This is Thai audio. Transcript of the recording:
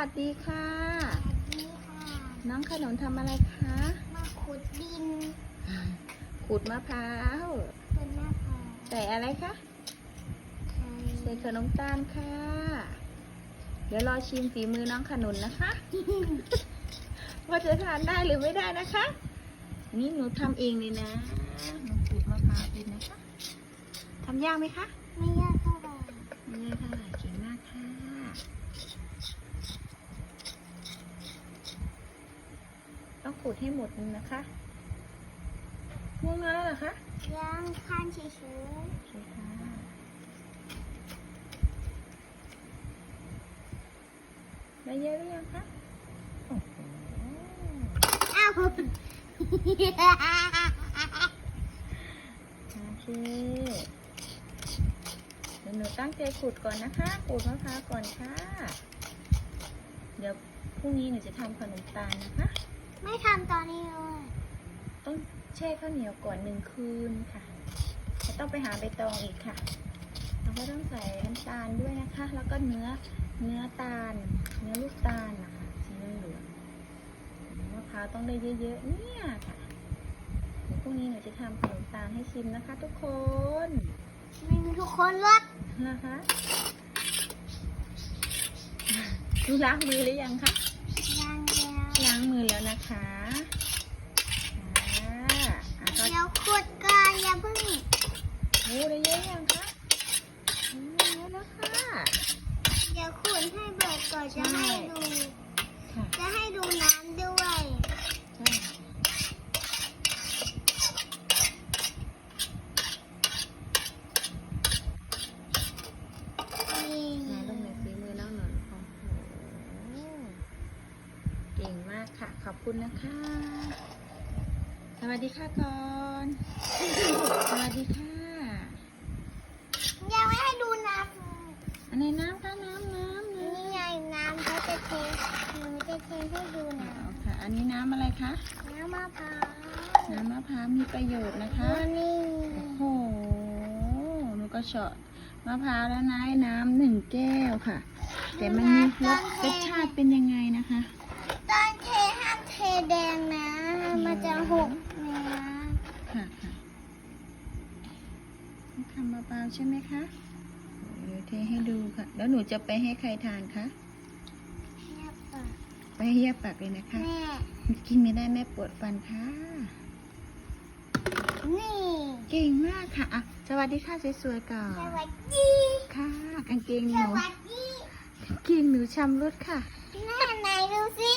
วัสดีค่ะสวัสดีค่ะน้องขนมทำอะไรคะ มาขุดดินขูดมะพร้าวเป็นหน้าผาใส่อะไรคะไทยใส่ขนมตาลค่ะ เดี๋ยวรอชิมฝีมือน้องขนุนนะคะ ว่าจะทานได้หรือไม่ได้นะคะ นี่หนูทำเองเลยนะหนูขูดมะพร้าวเองนะคะทำยากไหมคะ ไม่ยากเท่าไหร่ไม่ยากเท่าไหร่ ขูดให้หมดนึงนะคะง่วงนอนแล้วเหรอคะย่างข้านเฉยใช่ค่ะได้เยอะหรือยังคะโอ้โหอ้าวโอเคเดี๋ยวหนูตั้งใจขูดก่อนนะคะขูดมะพร้าวก่อนค่ะ เดี๋ยวพรุ่งนี้หนูจะทำขนมตาลนะคะ ไม่ทำตอนนี้เลยต้องแช่ข้าวเหนียวก่อนหนึ่งคืนค่ะจะต้องไปหาใบตองอีกค่ะแล้วก็ต้องใส่น้ำตาลด้วยนะคะ แล้วก็เนื้อเนื้อตาล เนื้อลูกตาลนะคะสีเหลืองๆมะพร้าวต้องได้เยอะๆเนี่ยค่ะเดี๋ยวพรุ่งนี้หนูจะทำขนมตาลให้ชิมนะคะ ทุกคนไม่มีทุกคนรถนะคะดูล้างมือหรือยังคะย่างแล้วล้างมือแล้วนะคะอ่าอะก็เดี๋ยวขุดก่อนอย่าเพิ่งโอ้ได้เยอะยังคะโอ้เยอะแล้วค่ะ เดี๋ยวขุดให้เบิดก่อนจะให้ดู ค่ะ จะให้ดูน้ำด้วย ใช่ นี่ ไหนลงในฝีมือน้องหนอนโอ้โหเก่งมากค่ะ ขอบคุณนะคะ สวัสดีค่ะก่อน สวัสดีค่ะยังไม่ให้ดูน้อันไหนน้ำคะน้ำน้ำำน้นี่ไงน้ำเขาจะเทหนูจะเทให้ดูำนะเอาค่ะ อันนี้น้ำอะไรคะ น้ำมะพร้าวน้ำมะพร้าวมีประโยชน์นะคะแล้วนี่โอ้โหหนูก็เฉาะมะพร้าวแล้วนะน้ำหนึ่งแก้วค่ะ แต่มันมีรสรสชาติเป็นยังไงนะคะ แดงนะ มันจะหกเนื้อค่ะค่ะต้องทำเบาๆใช่ไหมคะเดี๋ยวเทให้ดูค่ะ แล้วหนูจะไปให้ใครทานคะเนี่ยปะไปให้เยียบปากเลยนะคะ แม่กินไม่ได้แม่ปวดฟันค่ะ นี่เก่งมากค่ะอะสวัสดีค่ะสวยๆก่อสน วัสดีค่ะกางเกงสหนูวัสดีกางเกงหนูชำรุดค่ะ แม่ไหนดูสิ